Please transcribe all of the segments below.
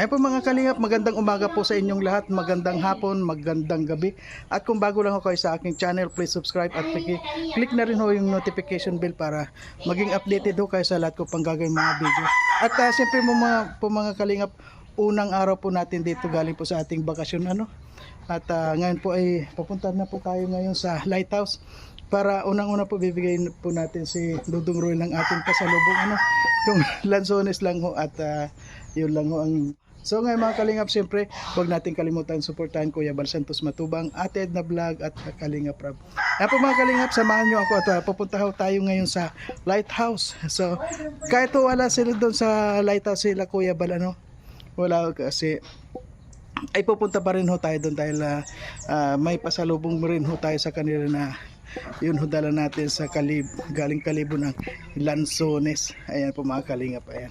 Ayan po mga kalingap, magandang umaga po sa inyong lahat, magandang hapon, magandang gabi. At kung bago lang ako sa aking channel, please subscribe at click na rin ho yung notification bell para maging updated ho kayo sa lahat ko pang gagawin mga video. At uh, siyempre mo mga, po mga kalingap, unang araw po natin dito galing po sa ating bakasyon ano. At ah, ngayon po ay papunta na po tayo ngayon sa lighthouse para unang-una po bibigay po natin si Dudong Roy ng ating pasalubong ano yung lansones lang ho at ah, yun lang ho ang So ngayon mga Kalingap, siyempre, huwag natin kalimutan suportahan Kuya Bal Santos Matubang, Ate Edna Vlog at Kalingap Rab. Kaya mga Kalingap, samahan nyo ako at uh, pupunta tayo ngayon sa Lighthouse. So kahit wala sila doon sa Lighthouse sila Kuya Bal, ano, wala kasi ay pupunta pa rin ho tayo doon dahil ah, ah, may pasalubong rin ho tayo sa kanila na yun ho dala natin sa kalib, galing kalibo ng Lanzones. Ayan po mga Kalingap, ayan.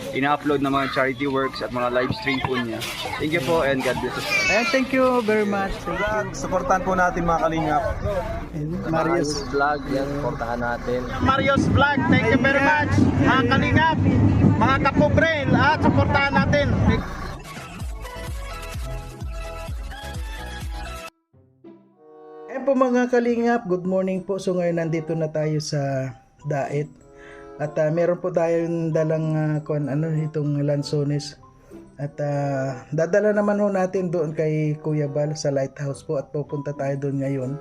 ina-upload na mga charity works at mga live stream po niya. Thank you po and God bless us. Ayan, thank you very much. Thank you. Vlog, supportan po natin mga kalingap. And Marius. Vlog, yan, supportahan natin. Mario's Vlog. Thank you very much. Mga kalingap, mga kapobre, at supportahan natin. Ayan po mga kalingap, good morning po. So ngayon nandito na tayo sa Daet. At ah, meron po tayong dalang uh, kon ano itong lansones. At ah, dadala naman ho natin doon kay Kuya Bal sa lighthouse po at pupunta tayo doon ngayon.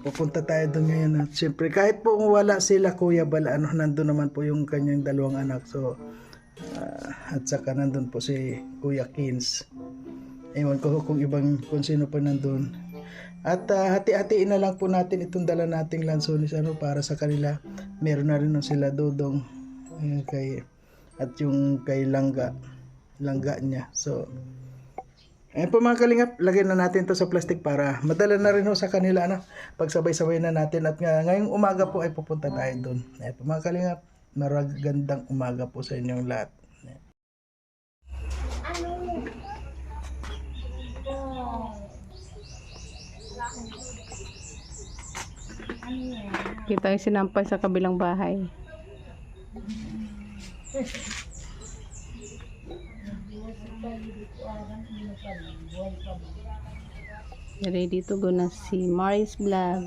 Pupunta tayo doon ngayon at syempre kahit po wala sila Kuya Bal ano nandun naman po yung kanyang dalawang anak. So ah, at saka nandun po si Kuya Kins. Ewan ko kung ibang kung sino pa nandun. At ah, hati-hatiin na lang po natin itong dala nating lansones ano para sa kanila. Meron na rin sila dodong eh, kay at yung kay langga langga niya. So Ayan po mga kalingap, lagyan na natin to sa plastic para madala na rin ho sa kanila ano, pagsabay-sabay na natin at nga, ngayong umaga po ay pupunta tayo doon. Ayan po mga kalingap, maragandang umaga po sa inyong lahat. Kita yung sinampay sa kabilang bahay. Ready to go na si Maris Vlog.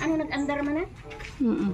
Ano, nag-andar man na? Mm-mm.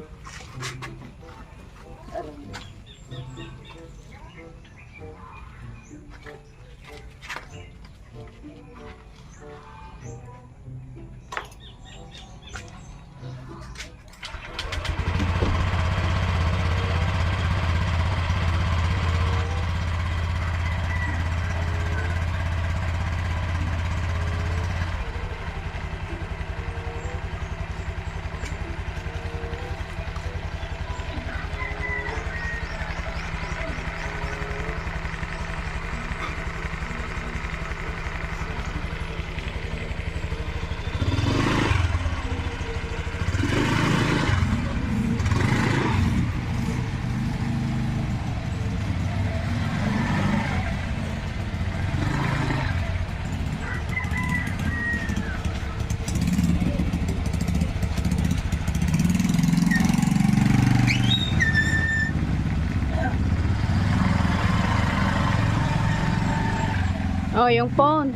Oh, yung phone.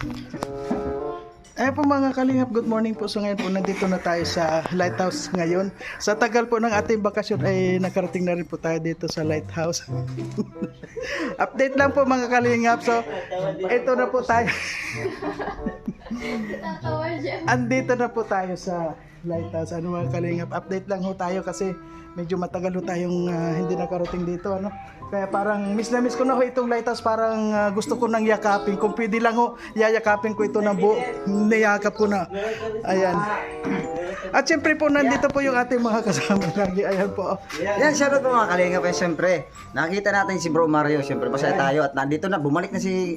Thank you po mga kalingap, good morning po. So ngayon po nandito na tayo sa lighthouse ngayon. Sa tagal po ng ating bakasyon ay nakarating na rin po tayo dito sa lighthouse. Update lang po mga kalingap. So ito na po tayo. Andito na po tayo sa lighthouse. Ano mga kalingap, update lang ho tayo kasi medyo matagal ho tayong ah, hindi nakarating dito. Ano? Kaya parang miss na miss ko na ho itong lighthouse. Parang ah, gusto ko nang yakapin. Kung pwede lang ho, yayakapin ko ito ng buo. Niyakap ko na. Ayan. At syempre po, nandito po yung ating mga kasama lagi. Ayan po. Yan, shoutout po mga kalingap eh, siyempre. Nakita natin si Bro Mario, siyempre pasaya tayo at nandito na, bumalik na si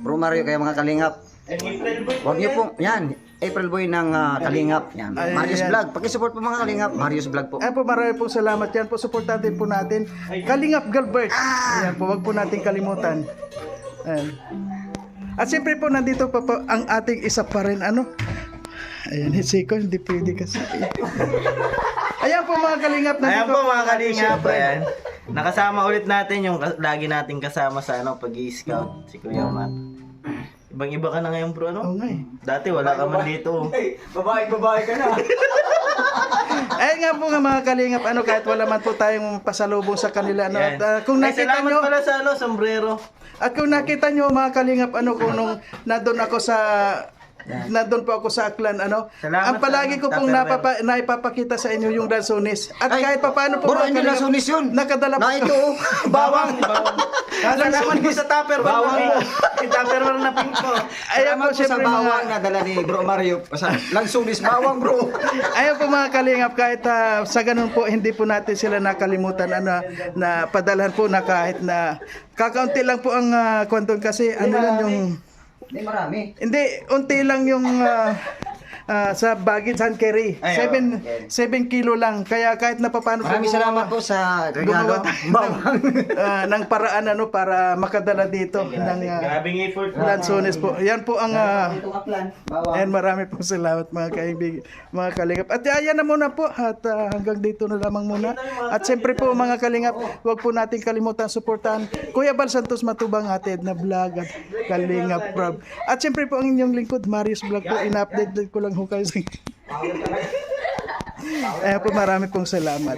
Bro Mario kaya mga kalingap. Huwag niyo po, yan, April Boy ng ah, Kalingap. Yan, Ay, Marius yan. Vlog. Pakisupport po mga kalingap, Marius Vlog po. Ayan po, marami po salamat yan po. Supportan din po natin. Kalingap Galbert. Ayan po, wag po natin kalimutan. Ayan. At siyempre po, nandito pa po ang ating isa pa rin, ano? Ayan, si Siko, hindi pwede kasi. Ayan po mga kalingap. Ayan nandito po mga kalingap. Ayan. Nakasama ulit natin yung lagi nating kasama sa ano, pag scout si Kuya Matt. Ibang iba ka na ngayon bro, ano? Oo nga eh. Dati wala ka man dito. babae, babae ka na. Ayun nga po nga mga kalingap, ano, kahit wala man po tayong pasalubong sa kanila. Ano, Yan. at, ah, kung Ay, nakita salamat nyo, pala sa ano, sombrero. At kung nakita nyo mga kalingap, ano kung nung nandun ako sa nandun po ako sa Aklan, ano, Salamat ang palagi ko pong napapa, naipapakita sa inyo yung dansones. At Ay, kahit pa paano po Bro, lang sunis yun. nakadala po. Na ito, oh. Bawang! Salamat po sa tupper Bawang tupper na pink po. Ayan po, po sa bawang mga, na dala ni Bro Mario. Sunis, bawang bro. Ayun po mga kalingap, kahit ah, sa ganun po, hindi po natin sila nakalimutan ano, na padalhan po na kahit na kakaunti lang po ang uh, kwanton kasi ano lang yung Hindi marami. Hindi, unti lang yung ah, ah, sa baggage hand carry. Ay, 7 7 kilo lang. Kaya kahit na paano po Maraming gumawa- salamat po sa gumawa regalo. tayo ng, Bawang. ah, ng paraan ano para makadala dito ng uh, Grabing effort. Lansones po. Yan po ang ah, Itong bawang. And marami pong salamat mga kaibigan, mga kalingap. At ayan na muna po at ah, hanggang dito na lamang muna. At siyempre po mga kalingap, huwag po natin kalimutan suportahan Kuya Bal Santos Matubang ated na vlog at kalingap Rob. At siyempre po ang inyong lingkod, Marius Vlog po, ina-update ko lang ho kayo. Ayan po, marami pong salamat.